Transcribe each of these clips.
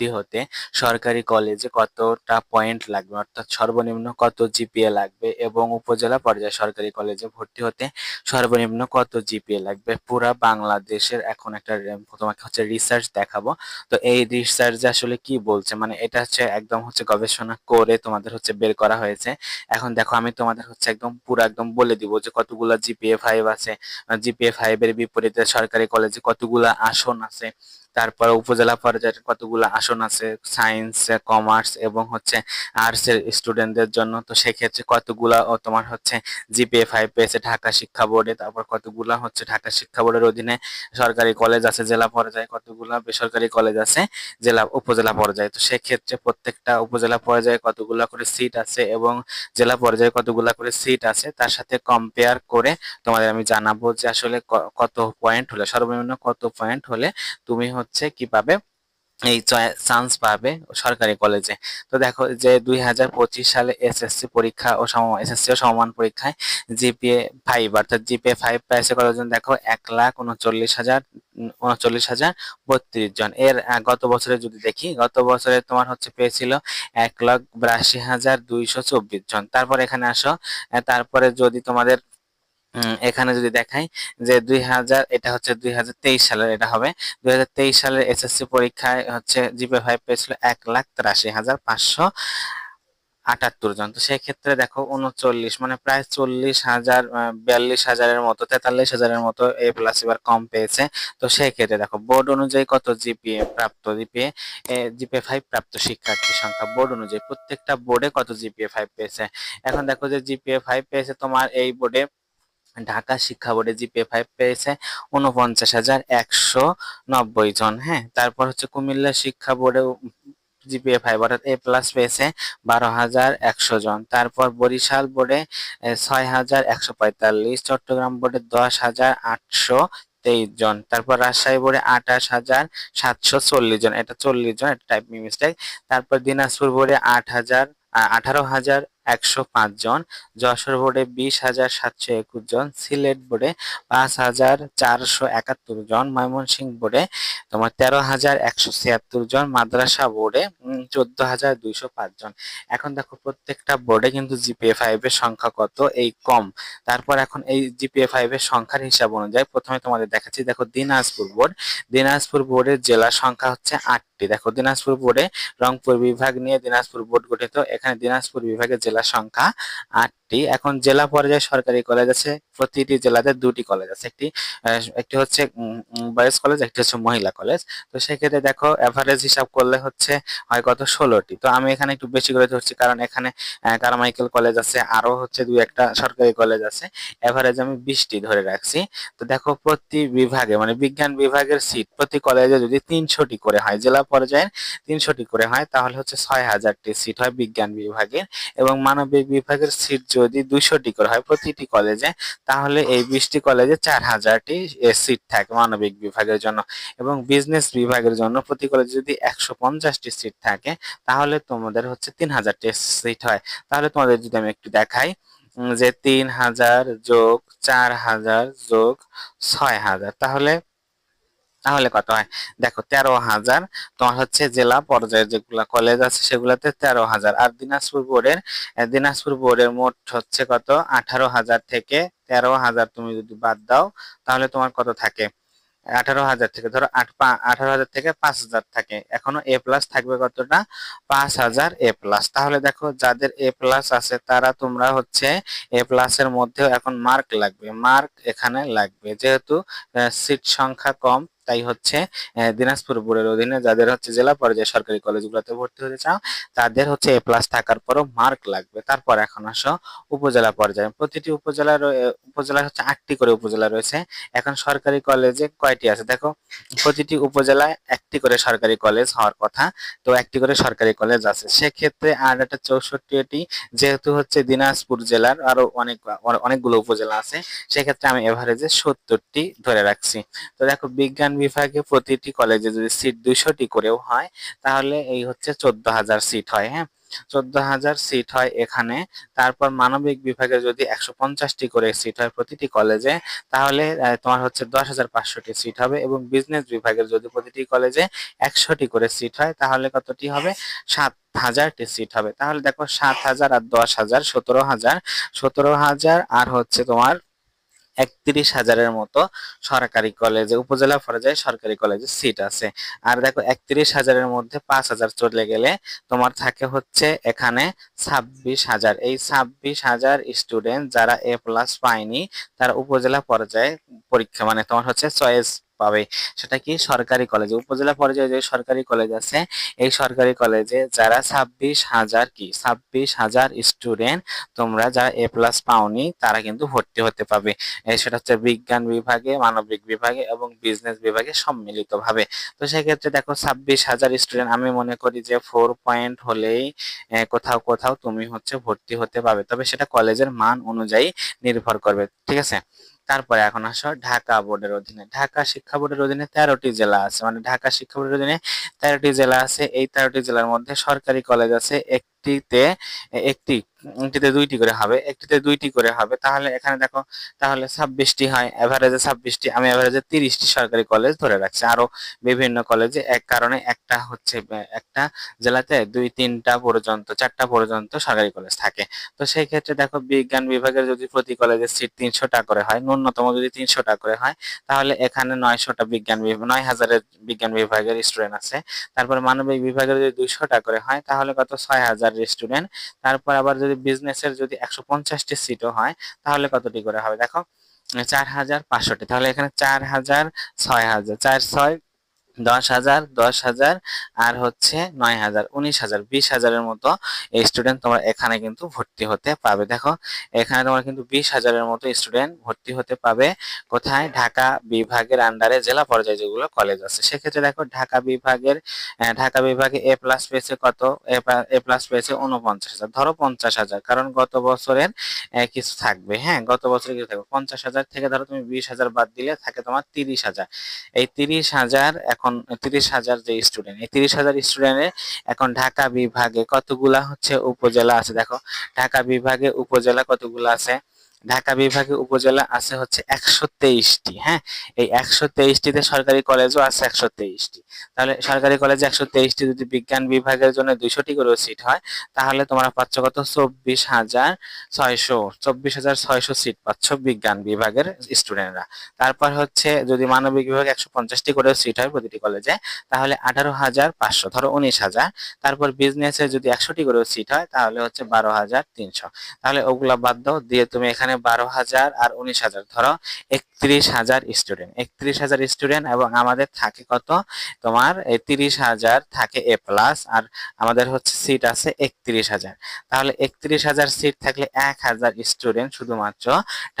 ভর্তি হতে সরকারি কলেজে কতটা পয়েন্ট লাগবে? অর্থাৎ সর্বনিম্ন কত জিপিএ লাগবে এবং উপজেলা পর্যায়ে সরকারি কলেজে ভর্তি হতে সর্বনিম্ন কত জিপিএ লাগবে? পুরা বাংলাদেশের এখন একটা, তোমাকে হচ্ছে রিসার্চ দেখাবো। তো এই রিসার্চ আসলে কি বলছে? মানে এটা হচ্ছে একদম হচ্ছে গবেষণা করে তোমাদের হচ্ছে বের করা হয়েছে। এখন দেখো, আমি তোমাদের হচ্ছে একদম পুরো একদম বলে দিব যে কতগুলো জিপিএ ফাইভ আছে। জিপিএ ফাইভ এর বিপরীতে সরকারি কলেজে কতগুলা আসন আছে। তারপর উপজেলা পর্যায়ের কতগুলো আসন আছে সায়েন্স কমার্স এবং হচ্ছে আর্টস এর স্টুডেন্টদের জন্য। তো সেক্ষেত্রে কতগুলা তোমার হচ্ছে জিপিএ ফাইভ পেয়েছে ঢাকা শিক্ষা বোর্ডে তারপর কতগুলা হচ্ছে ঢাকা শিক্ষা বোর্ডের অধীনে সরকারি কলেজ আছে, জেলা পর্যায়ে কতগুলা বেসরকারি কলেজ আছে, জেলা, উপজেলা পর্যায়ে। তো সেক্ষেত্রে প্রত্যেকটা উপজেলা পর্যায়ে কতগুলা করে সিট আছে এবং জেলা পর্যায়ে কতগুলা করে সিট আছে, তার সাথে কম্পেয়ার করে তোমাদের আমি জানাব যে আসলে কত পয়েন্ট হলে, সর্বনিম্ন কত পয়েন্ট হলে তুমি হচ্ছে কি পাবে এই চান্স পাবে সরকারি কলেজে তো দেখো যে দুই হাজার পঁচিশ সালে এসএসসি পরীক্ষা ও এসএসসি ও সমমান পরীক্ষায় জিপিএ ফাইভ অর্থাৎ জিপিএ ফাইভ পেয়েছে কতজন দেখো এক লাখ উনচল্লিশ হাজার উনচল্লিশ হাজার বত্রিশ জন। এর গত বছরে যদি দেখি, গত বছরে তোমার হচ্ছে পেয়েছিল এক লাখ বিরাশি হাজার দুইশো চব্বিশ জন। তারপর এখানে আসো তারপরে যদি তোমাদের এখানে যদি দেখাই যে দুই হাজার, এটা হচ্ছে দুই হাজার তেইশ সালের এটা হবে। দুই হাজার তেইশ সালের এসএসসি পরীক্ষায় হচ্ছে জিপে ফাইভ পেয়েছিল এক লাখ তিরাশি হাজার পাঁচশো আটাত্তর জন। তো সেক্ষেত্রে দেখো উনচল্লিশ মানে প্রায় চল্লিশ হাজার বিয়াল্লিশ হাজারের মতো, তেতাল্লিশ হাজারের মতো এ প্লাস এবার কম পেয়েছে। তো সেই ক্ষেত্রে দেখো বোর্ড অনুযায়ী কত জিপিএ প্রাপ্ত? জিপিএ জিপিএ ফাইভ প্রাপ্ত শিক্ষার্থীর সংখ্যা বোর্ড অনুযায়ী প্রত্যেকটা বোর্ডে কত জিপিএ ফাইভ পেয়েছে? এখন দেখো যে জিপিএ ফাইভ পেয়েছে তোমার এই বোর্ডে ঢাকা শিক্ষা বোর্ডে জিপিএ ফাইভ পেয়েছে উনপঞ্চাশ হাজার একশো নব্বই জন হ্যাঁ? তারপর হচ্ছে কুমিল্লা শিক্ষা বোর্ডে জিপিএ ফাইভ অর্থাৎ এ প্লাস পেয়েছে, বারো হাজার একশো জন। তারপর বরিশাল বোর্ডে ছয় হাজার একশো পঁয়তাল্লিশ, চট্টগ্রাম বোর্ডে দশ হাজার আটশো তেইশ জন। তারপর রাজশাহী বোর্ডে আঠাশ হাজার সাতশো চল্লিশ জন। এটা চল্লিশ জন, এটা টাইপ মিস্টেক তারপর দিনাজপুর বোর্ডে আট হাজার আঠারো হাজার একশো পাঁচ জন, যশোর বোর্ডে বিশ হাজার সাতশো একুশ জন, সিলেট বোর্ডে পাঁচ হাজার চারশো একাত্তর জন, ময়মনসিংহ বোর্ডে তোমার তেরো হাজার একশো ছিয়াত্তর জন, মাদ্রাসা বোর্ডে চোদ্দ হাজার দুইশো পাঁচ জন। এখন দেখো প্রত্যেকটা বোর্ডে কিন্তু জিপিএ ফাইভ এর সংখ্যা কত? এই কম। তারপর এখন এই জিপিএ ফাইভ এর সংখ্যার হিসাব অনুযায়ী প্রথমে তোমাদের দেখাচ্ছি। দেখো দিনাজপুর বোর্ড, দিনাজপুর বোর্ডের জেলা সংখ্যা হচ্ছে আটটি দেখো, দিনাজপুর বোর্ডে রংপুর বিভাগ নিয়ে দিনাজপুর বোর্ড গঠিত। এখানে দিনাজপুর বিভাগের জেলা সংখ্যা আটটি এখন জেলা পর্যায়ে সরকারি কলেজ আছে, প্রতিটি জেলাতে দুটি কলেজ আছে। একটি একটি হচ্ছে বয়েজ কলেজ একটি হচ্ছে মহিলা কলেজ তো সেক্ষেত্রে দেখো এভারেজ হিসাব করলে হচ্ছে হয় কত ষোলোটি। তো আমি এখানে একটু বেশি করে ধরছি, কারণ এখানে কারমাইকেল কলেজ আছে আরও হচ্ছে দুই একটা সরকারি কলেজ আছে। এভারেজ আমি বিশটি ধরে রাখছি। তো দেখো, প্রতি বিভাগে মানে বিজ্ঞান বিভাগের সিট প্রতি কলেজে যদি তিনশোটি করে হয়, জেলা পর্যায়ে তিনশোটি করে হয়, তাহলে হচ্ছে ছয় হাজারটি সিট হয় বিজ্ঞান বিভাগের এবং মানবিক বিভাগের সিট যদি দুইশোটি করে হয় প্রতিটি কলেজে তাহলে এই বিশটি কলেজে চার হাজারটি সিট থাকে মানবিক বিভাগের জন্য। এবং বিজনেস বিভাগের জন্য প্রতি কলেজে যদি একশো পঞ্চাশটি সিট থাকে, তাহলে তোমাদের হচ্ছে তিন হাজারটি সিট হয়। তাহলে তোমাদের যদি আমি একটু দেখাই যে তিন হাজার যোগ চার হাজার যোগ ছয় হাজার তাহলে তাহলে কত হয়? দেখো, তেরো হাজার। তোমার হচ্ছে জেলা পর্যায়ে যেগুলা কলেজ আছে, সেগুলাতে তেরো হাজার। আর দিনাজপুর বোর্ডের দিনাজপুর বোর্ডের মোট হচ্ছে কত? আঠারো হাজার থেকে তেরো হাজার তুমি যদি বাদ দাও, তাহলে তোমার কত থাকে? আঠারো হাজার থেকে, ধরো আট আঠারো হাজার থেকে পাঁচ হাজার থাকে। এখনও এ প্লাস থাকবে কতটা? পাঁচ হাজার এ প্লাস তাহলে দেখো, যাদের এ প্লাস আছে, তারা তোমরা হচ্ছে এ প্লাস এর মধ্যেও এখন মার্ক লাগবে। মার্ক এখানে লাগবে। যেহেতু সিট সংখ্যা কম তাই হচ্ছে দিনাজপুর বোর্ডের অধীনে যাদের হচ্ছে জেলা পর্যায়ে সরকারি কলেজগুলোতে ভর্তি হতে চাও, তাদের হচ্ছে এ প্লাস থাকার পরও মার্ক লাগবে। তারপর এখন আসো উপজেলা পর্যায়ে। প্রতিটি উপজেলার উপজেলা হচ্ছে আটটি করে উপজেলা রয়েছে। এখন সরকারি কলেজে কয়টি আছে? দেখো, প্রতিটি উপজেলায় একটি করে সরকারি কলেজ হওয়ার কথা, তো একটি করে সরকারি কলেজ আছে। সেক্ষেত্রে আর একটা চৌষট্টিটি যেহেতু হচ্ছে দিনাজপুর জেলার আরও অনেক, অনেকগুলো উপজেলা আছে, সেক্ষেত্রে আমি এভারেজে সত্তরটি ধরে রাখছি। তো দেখো, বিজ্ঞান বিভাগে প্রতিটি কলেজে যদি সিট দুইশোটি করেও হয়, তাহলে এই হচ্ছে চোদ্দ হাজার সিট হয় হ্যাঁ? চোদ্দ হাজার সিট হয় এখানে। তারপর মানবিক বিভাগে যদি একশো পঞ্চাশটি করে সিট হয় প্রতিটি কলেজে তাহলে তোমার হচ্ছে দশ হাজার পাঁচশোটি সিট হবে এবং বিজনেস বিভাগের যদি প্রতিটি কলেজে একশোটি করে সিট হয়, তাহলে কতটি হবে? সাত হাজারটি সিট হবে। তাহলে দেখো সাত হাজার আর দশ হাজার সতেরো হাজার সতেরো হাজার আর হচ্ছে তোমার একত্রিশ হাজারের মতো সরকারি কলেজে, উপজেলা পর্যায়ে সরকারি কলেজে সিট আছে। আর দেখো, একত্রিশ হাজারের মধ্যে পাঁচ হাজার চলে গেলে তোমার থাকে হচ্ছে এখানে ছাব্বিশ হাজার। এই ছাব্বিশ হাজার স্টুডেন্ট যারা এ প্লাস পায়নি, তারা উপজেলা পর্যায়ে পরীক্ষা মানে তোমার হচ্ছে চয়েস পাবে। সেটা কি সরকারি কলেজে উপজেলা পর্যায়ে যে সরকারি কলেজ আছে, এই সরকারি কলেজে যারা ছাব্বিশ হাজার কি? ছাব্বিশ হাজার স্টুডেন্ট তোমরা যারা এ প্লাস পাওনি, তারা কিন্তু ভর্তি হতে পাবে। সেটা হচ্ছে বিজ্ঞান বিভাগে, মানবিক বিভাগে এবং বিজনেস বিভাগে সম্মিলিতভাবে। তো সেক্ষেত্রে দেখো ছাব্বিশ হাজার স্টুডেন্ট আমি মনে করি যে ফোর পয়েন্ট হলেই কোথাও কোথাও তুমি হচ্ছে ভর্তি হতে পারবে তবে সেটা কলেজের মান অনুযায়ী নির্ভর করবে। ঠিক আছে? তারপরে এখন আসো ঢাকা বোর্ডের অধীনে। ঢাকা শিক্ষা বোর্ডের অধীনে তেরোটি জেলা আছে। মানে ঢাকা শিক্ষা বোর্ডের অধীনে তেরোটি জেলা আছে। এই তেরোটি জেলার মধ্যে সরকারি কলেজ আছে একটিতে একটি একটিতে দুইটি করে হবে, একটিতে দুইটি করে হবে। তাহলে এখানে দেখো, তাহলে ছাব্বিশটি হয় এভারেজে ছাব্বিশটি, আমি এভারেজে তিরিশটি সরকারি কলেজ ধরে রাখছি। আরও বিভিন্ন কলেজে এক কারণে একটা হচ্ছে একটা জেলাতে দুই, তিনটা পর্যন্ত, চারটা পর্যন্ত সরকারি কলেজ থাকে। তো সেই ক্ষেত্রে দেখো, বিজ্ঞান বিভাগের যদি প্রতি কলেজের সিট তিনশোটা করে হয়, ন্যূনতম যদি তিনশোটা করে হয়, তাহলে এখানে নয়শোটা বিজ্ঞান নয় হাজারের বিজ্ঞান বিভাগের স্টুডেন্ট আছে। তারপর মানবিক বিভাগের যদি দুইশোটা করে হয়, তাহলে কত? ছয় হাজার স্টুডেন্ট তারপর আবার যদি বিজনেসের যদি একশো পঞ্চাশটি সিটও হয়, তাহলে কতটি করে হবে? দেখো, চার হাজার পাঁচশোটি। তাহলে এখানে চার হাজার ছয় হাজার, চার ছয় দশ হাজার দশ হাজার আর হচ্ছে নয় হাজার, উনিশ হাজার, বিশ হাজারের মতো স্টুডেন্ট তোমরা এখানে কিন্তু ভর্তি হতে পাবে। দেখো, এখানে তোমরা কিন্তু বিশ হাজারের মতো স্টুডেন্ট ভর্তি হতে পাবে। কোথায়? ঢাকা বিভাগের আন্ডারে জেলা পর্যায়ে যেগুলো কলেজ আছে। সেক্ষেত্রে দেখো, ঢাকা বিভাগের ঢাকা বিভাগে এ প্লাস পেয়েছে কত? এ প্লাস পেয়েছে উনপঞ্চাশ হাজার। ধরো পঞ্চাশ হাজার, কারণ গত বছরের কিছু থাকবে। হ্যাঁ গত বছরে কিছু থাকবে। পঞ্চাশ হাজার থেকে ধরো তুমি বিশ হাজার বাদ দিলে থাকে তোমার তিরিশ হাজার। এই তিরিশ হাজার এখন তিরিশ হাজার যে স্টুডেন্ট এই তিরিশ হাজার স্টুডেন্টের এখন ঢাকা বিভাগে কতগুলা হচ্ছে উপজেলা আছে? দেখো, ঢাকা বিভাগে উপজেলা কতগুলা আছে? ঢাকা বিভাগে উপজেলা আছে হচ্ছে একশো তেইশটি হ্যাঁ? এই একশো তেইশটিতে সরকারি কলেজও আছে একশো তেইশটি। তাহলে সরকারি কলেজে একশো তেইশটি যদি বিজ্ঞান বিভাগের জন্য দুইশোটি করে সিট হয়, তাহলে তোমরা পাচ্ছ কত? চব্বিশ হাজার ছয়শো, চব্বিশ হাজার ছয়শো সিট পাচ্ছ বিজ্ঞান বিভাগের স্টুডেন্টরা। তারপর হচ্ছে যদি মানবিক বিভাগে একশো পঞ্চাশটি করে সিট হয় প্রতিটি কলেজে, তাহলে আঠারো হাজার পাঁচশো, ধরো উনিশ হাজার। তারপর বিজনেসে যদি একশোটি করে সিট হয়, তাহলে হচ্ছে বারো হাজার তিনশো। তাহলে ওগুলা বাদ দাও, দিয়ে তুমি এখানে বারো হাজার আর উনিশ হাজার। ধরো একত্রিশ হাজার স্টুডেন্ট একত্রিশ হাজার স্টুডেন্ট এবং আমাদের থাকে কত? তোমার তিরিশ হাজার থাকে এ প্লাস আর আমাদের হচ্ছে সিট আছে একত্রিশ হাজার। তাহলে একত্রিশ হাজার সিট থাকলে এক হাজার স্টুডেন্ট শুধুমাত্র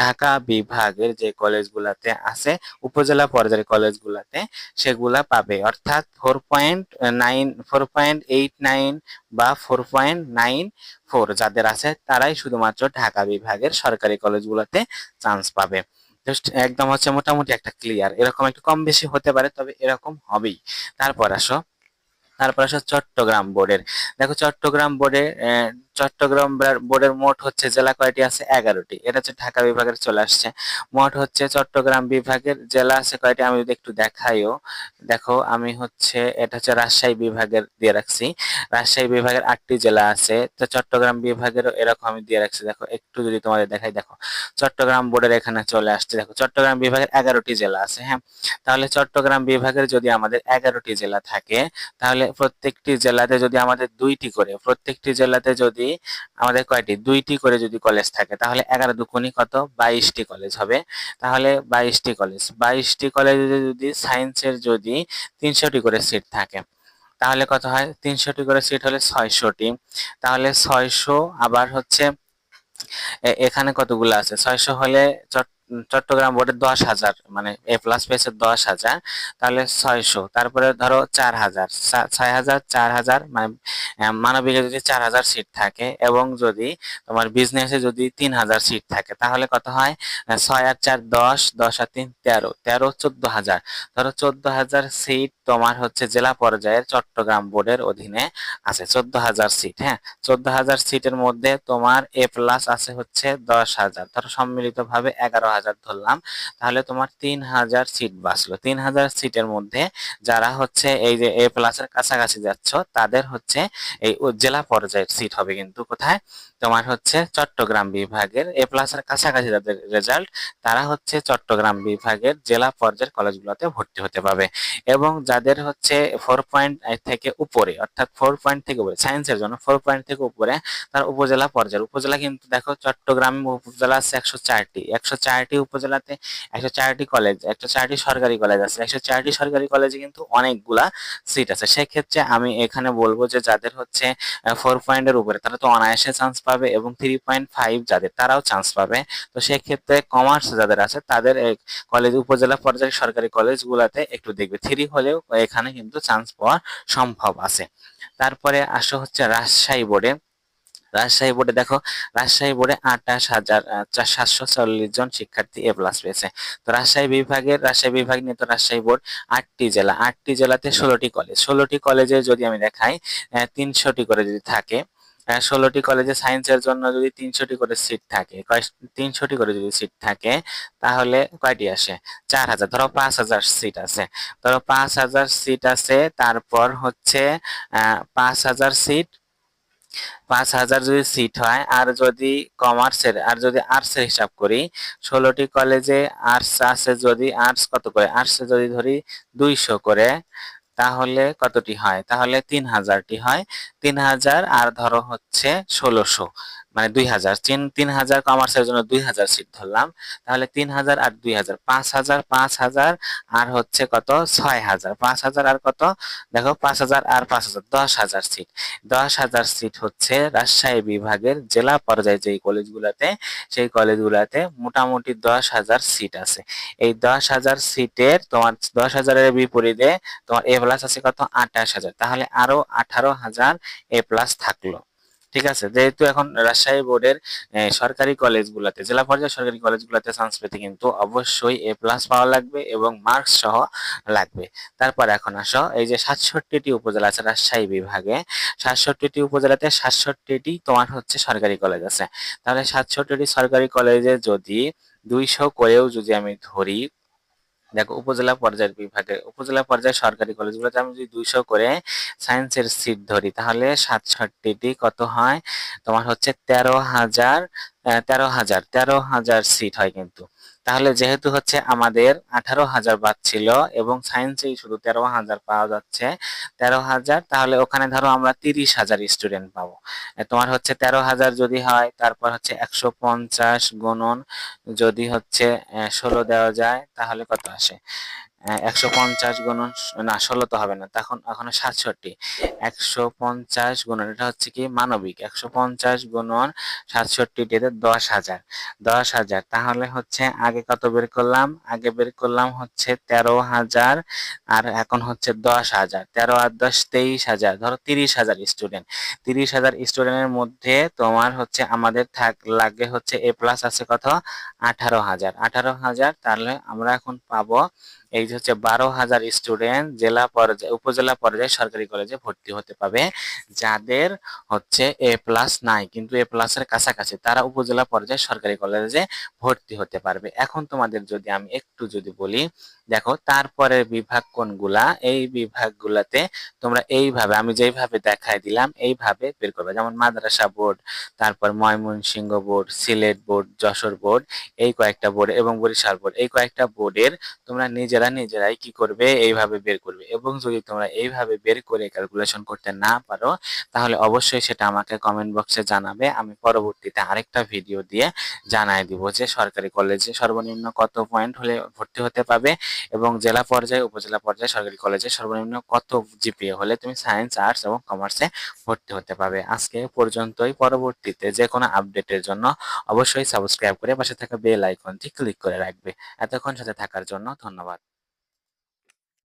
ঢাকা বিভাগের যে কলেজগুলাতে আছে, উপজেলা পর্যায়ের কলেজগুলাতে সেগুলা পাবে। অর্থাৎ four point nine four point eight nine বা ফোর পয়েন্ট নাইন ফোর যাদের আছে, তারাই শুধুমাত্র ঢাকা বিভাগের সরকারি কলেজগুলোতে চান্স পাবে। জাস্ট একদম হচ্ছে মোটামুটি একটা ক্লিয়ার এরকম একটু কম বেশি হতে পারে, তবে এরকম হবেই। তারপর আসো তারপর আসো চট্টগ্রাম বোর্ডের দেখো চট্টগ্রাম বোর্ডে চট্টগ্রাম বোর্ডের মোট হচ্ছে জেলা কয়টি আছে? এগারোটি। এটা হচ্ছে ঢাকা বিভাগের চলে আসছে। মোট হচ্ছে চট্টগ্রাম বিভাগের জেলা আছে কয়টি? আমি যদি একটু দেখাইও। দেখো, আমি হচ্ছে, এটা হচ্ছে রাজশাহী বিভাগের দিয়ে রাখছি। রাজশাহী বিভাগের আটটি জেলা আছে। তো চট্টগ্রাম বিভাগেরও এরকম আমি দিয়ে রাখছি। দেখো, একটু যদি তোমাদের দেখাই, দেখো, চট্টগ্রাম বোর্ডের এখানে চলে আসছে। দেখো, চট্টগ্রাম বিভাগের এগারোটি জেলা আছে হ্যাঁ? তাহলে চট্টগ্রাম বিভাগের যদি আমাদের এগারোটি জেলা থাকে, তাহলে প্রত্যেকটি জেলাতে যদি আমাদের দুইটি করে, প্রত্যেকটি জেলাতে যদি আমাদের কয়টি? দুইটি করে যদি কলেজ থাকে, তাহলে এগারো দুকুনি কত? বাইশটি কলেজ হবে। তাহলে বাইশটি কলেজ বাইশটি কলেজে যদি সায়েন্সের যদি তিনশোটি করে সিট থাকে, তাহলে কত হয়? তিনশোটি করে সিট হলে ছয়শোটি। তাহলে ছয়শো আবার হচ্ছে এখানে কতগুলো আছে? ছয়শো হলে চট চট্টগ্রাম বোর্ডে দশ হাজার মানে এ প্লাস পেয়েছে দশ হাজার, তাহলে ছয়শো। তারপরে ধরো চার হাজার, ছয় হাজার, চার হাজার মানে মানবিকে যদি চার হাজার সিট থাকে এবং যদি তোমার বিজনেসে যদি তিন হাজার সিট থাকে, তাহলে কত হয়? ছয় আর চার দশ দশ আর তিন তেরো তেরো চোদ্দ হাজার। ধরো চোদ্দ হাজার সিট তোমার হচ্ছে জেলা পর্যায়ের চট্টগ্রাম বোর্ডের অধীনে আছে, চোদ্দ হাজার সিট হ্যাঁ? চোদ্দ হাজার সিটের মধ্যে তোমার এ প্লাস আছে হচ্ছে দশ হাজার। ধরো সম্মিলিতভাবে এগারো হাজার ধরলাম, তাহলে তোমার তিন হাজার সিট বাঁচলো। তিন হাজার সিটের মধ্যে যারা হচ্ছে এই যে এ প্লাসের কাছাকাছি যাচ্ছ, তাদের হচ্ছে এই জেলা পর্যায়ের সিট হবে কিন্তু কোথায়? তোমার হচ্ছে চট্টগ্রাম বিভাগের এ প্লাসের কাছাকাছি যাদের রেজাল্ট তারা হচ্ছে চট্টগ্রাম বিভাগের জেলা পর্যায়ের কলেজগুলোতে ভর্তি হতে পারবে এবং যাদের হচ্ছে ফোর পয়েন্ট থেকে উপরে, অর্থাৎ ফোর পয়েন্ট থেকে উপরে সায়েন্সের জন্য ফোর পয়েন্ট থেকে উপরে, তার উপজেলা পর্যায়ের, উপজেলা কিন্তু দেখো চট্টগ্রাম উপজেলা আছে একশো চারটি একশো চারটি উপজেলাতে একশো চারটি কলেজ একশো চারটি সরকারি কলেজ আছে। একশো চারটি সরকারি কলেজে কিন্তু অনেকগুলা সিট আছে। সেক্ষেত্রে আমি এখানে বলব যে যাদের হচ্ছে ফোর পয়েন্টের উপরে, তারা তো অনায়াসে চান্স পাবে এবং থ্রি পয়েন্ট ফাইভ যাদের, তারাও চান্স পাবে। তো সেক্ষেত্রে কমার্স যাদের আছে, তাদের কলেজ উপজেলা পর্যায়ে সরকারি কলেজগুলোতে একটু দেখবে। থ্রি হলেও এখানে কিন্তু চান্স পাওয়া সম্ভব আছে। তারপরে আসো হচ্ছে রাজশাহী বোর্ডে রাজশাহী বোর্ডে দেখো রাজশাহী বোর্ডে আঠাশ হাজার সাতশো চল্লিশ জন শিক্ষার্থী এ প্লাস পেয়েছে। তো রাজশাহী বিভাগের রাজশাহী বিভাগ নিয়ে তো রাজশাহী বোর্ড আটটি জেলা আটটি জেলাতে ষোলোটি কলেজ। ষোলোটি কলেজে যদি আমি দেখাই তিনশোটি করে যদি থাকে ষোলোটি কলেজে সায়েন্সের জন্য যদি তিনশোটি করে সিট থাকে তিনশোটি করে যদি সিট থাকে তাহলে কয়টি আসে? চার হাজার। ধরো পাঁচ হাজার সিট আছে। ধরো পাঁচ হাজার সিট আছে তারপর হচ্ছে আহ পাঁচ হাজার সিট পাঁচ হাজার যদি সিট হয়, আর যদি কমার্সের আর যদি আর্টসের হিসাব করি, ষোলোটি কলেজে আর্টস আছে যদি আর্টস কত করে? আর্টসে যদি ধরি দুইশো করে, তাহলে কতটি হয়? তাহলে তিন হাজারটি হয়। তিন হাজার আর ধরো হচ্ছে ষোলোশো। মানে দুই হাজার। তিন তিন হাজার কমার্সের জন্য দুই হাজার সিট ধরলাম। তাহলে তিন হাজার আর দুই হাজার। পাঁচ হাজার পাঁচ হাজার আর হচ্ছে কত? ছয় হাজার। পাঁচ হাজার আর কত? দেখো, পাঁচ হাজার আর পাঁচ হাজার। দশ হাজার সিট দশ হাজার সিট হচ্ছে রাজশাহী বিভাগের জেলা পর্যায়ে যেই কলেজগুলোতে, সেই কলেজগুলোতে মোটামুটি দশ হাজার সিট আছে। এই দশ হাজার সিটের তোমার দশ হাজারের বিপরীতে তোমার এ প্লাস আছে কত? আঠাশ হাজার। তাহলে আরও আঠারো হাজার এ প্লাস থাকল। ঠিক আছে? যেহেতু এখন রাজশাহী বোর্ডের সরকারি কলেজগুলোতে, জেলা পর্যায়ে সরকারি কলেজগুলোতে চান্স পেতে কিন্তু অবশ্যই এ প্লাস পাওয়া লাগবে এবং মার্কস সহ লাগবে। তারপর এখন আসো, এই যে সাতষট্টিটি উপজেলা আছে রাজশাহী বিভাগে। সাতষট্টিটি উপজেলাতে সাতষট্টিটি তোমার হচ্ছে সরকারি কলেজ আছে। তাহলে সাতষট্টিটি সরকারি কলেজে যদি দুইশো করেও যদি আমি ধরি দেখো, উপজেলা পর্যায়ের বিভাগে, উপজেলা পর্যায়ে সরকারি কলেজগুলোতে আমি যদি দুইশো করে সায়েন্সের সিট ধরি, তাহলে সাতষট্টিটি কত হয়? তোমার হচ্ছে তেরো হাজার তেরো হাজার তেরো হাজার সিট হয় কিন্তু। তাহলে যেহেতু হচ্ছে আমাদের আঠারো হাজার বাদ ছিল এবং সায়েন্সেই শুধু তেরো হাজার পাওয়া যাচ্ছে, তেরো হাজার, তাহলে ওখানে ধরো আমরা তিরিশ হাজার স্টুডেন্ট পাবো। তোমার হচ্ছে তেরো হাজার যদি হয়, তারপর হচ্ছে একশো পঞ্চাশ গুণন যদি হচ্ছে ষোলো দেওয়া যায়, তাহলে কত আসে? একশো পঞ্চাশ গুণন না, ষোলো তো হবে না। তখন, এখনও সাতষট্টি। একশো পঞ্চাশ গুণন, এটা হচ্ছে কি? মানবিক। একশো পঞ্চাশ গুণন সাতষট্টিটিতে দশ হাজার। দশ হাজার। তাহলে হচ্ছে আগে কত বের করলাম? আগে বের করলাম হচ্ছে তেরো হাজার, আর এখন হচ্ছে দশ হাজার। তেরো আর দশ, তেইশ হাজার। ধরো তিরিশ হাজার স্টুডেন্ট তিরিশ হাজার স্টুডেন্টের মধ্যে তোমার হচ্ছে আমাদের থাক, লাগে হচ্ছে এ প্লাস আছে কত? আঠারো হাজার। আঠারো হাজার, তাহলে আমরা এখন পাবো এই যে হচ্ছে বারো হাজার স্টুডেন্ট জেলা পর্যায়ে, উপজেলা পর্যায়ে সরকারি কলেজে ভর্তি হতে পাবে যাদের হচ্ছে এ প্লাস নাই, কিন্তু এ প্লাস এর কাছাকাছি, তারা উপজেলা পর্যায়ে সরকারি কলেজে ভর্তি হতে পারবে। এখন তোমাদের যদি আমি একটু যদি বলি, দেখো তারপরে বিভাগ কোনগুলা? এই বিভাগগুলাতে তোমরা এইভাবে, আমি যেইভাবে দেখাই দিলাম, এইভাবে বের করবে। যেমন মাদ্রাসা বোর্ড, তারপর Mymensingh board, Sylhet board, Jessore board, এই কয়েকটা বোর্ড এবং বরিশাল বোর্ড। এই কয়েকটা বোর্ডের তোমরা নিজের নিজেরা নিজেরাই কি করবে? এইভাবে বের করবে। এবং যদি তোমরা এইভাবে বের করে ক্যালকুলেশন করতে না পারো, তাহলে অবশ্যই সেটা আমাকে কমেন্ট বক্সে জানাবে। আমি পরবর্তীতে আরেকটা ভিডিও দিয়ে জানাই দিব যে সরকারি কলেজে সর্বনিম্ন কত পয়েন্ট হলে ভর্তি হতে পাবে এবং জেলা পর্যায়ে, উপজেলা পর্যায়ে, সরকারি কলেজে সর্বনিম্ন কত জিপিএ হলে তুমি সায়েন্স আর্টস এবং কমার্সে ভর্তি হতে পারবে আজকে পর্যন্তই। পরবর্তীতে যে কোনো আপডেটের জন্য অবশ্যই সাবস্ক্রাইব করে পাশে থাকা বেল আইকনটি ক্লিক করে রাখবে। এতক্ষণ সাথে থাকার জন্য ধন্যবাদ।